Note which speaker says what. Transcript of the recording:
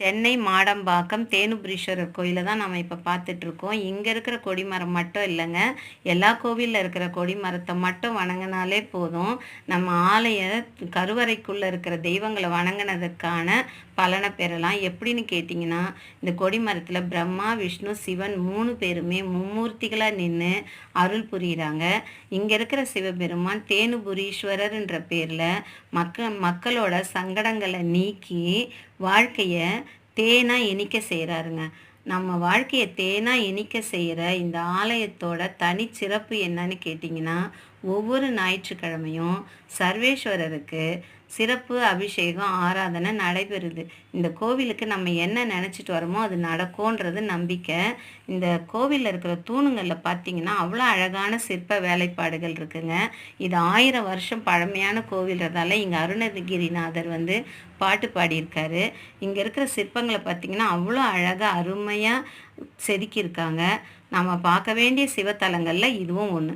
Speaker 1: சென்னை மாடம்பாக்கம் தேனுபுரீஸ்வரர் கோயிலை தான் நம்ம இப்போ பார்த்துட்ருக்கோம் இங்கே இருக்கிற கொடிமரம் மட்டும் இல்லைங்க. எல்லா கோவிலில் இருக்கிற கொடிமரத்தை மட்டும் வணங்கினாலே போதும். நம்ம ஆலய கருவறைக்குள்ளே இருக்கிற தெய்வங்களை வணங்கினதுக்கான பலனை பெறலாம். எப்படின்னு கேட்டிங்கன்னா இந்த கொடிமரத்தில் பிரம்மா விஷ்ணு சிவன் மூணு பேருமே மும்மூர்த்திகளாக நின்று அருள் புரிகிறாங்க இங்கே இருக்கிற சிவபெருமான் தேனுபுரீஸ்வரர்ன்ற பேரில் மக்க மக்களோட சங்கடங்களை நீக்கி வாழ்க்கையை தேனாக இனிக்க செய்கிறாருங்க நம்ம வாழ்க்கையை தேனாக இனிக்க செய்கிற இந்த ஆலயத்தோட தனிச்சிறப்பு என்னன்னு கேட்டிங்கன்னா ஒவ்வொரு ஞாயிற்றுக்கிழமையும் சர்வேஸ்வரருக்கு சிறப்பு அபிஷேகம் ஆராதனை நடைபெறுது. இந்த கோவிலுக்கு நம்ம என்ன நினச்சிட்டு வரோமோ அது நடக்கும்ன்றது நம்பிக்கை. இந்த கோவிலில் இருக்கிற தூணுங்களில் பார்த்தீங்கன்னா அவ்வளோ அழகான சிற்ப வேலைப்பாடுகள் இருக்குங்க. இது ஆயிரம் வருஷம் பழமையான கோவில்றதால இங்கே அருணகிரிநாதர் வந்து பாட்டு பாடியிருக்காரு. இங்கே இருக்கிற சிற்பங்களை பார்த்தீங்கன்னா அவ்வளோ அழகாக அருமை செம்மையாக செதுக்கியிருக்காங்க. நம்ம பார்க்க வேண்டிய சிவத்தலங்களில் இதுவும் ஒன்று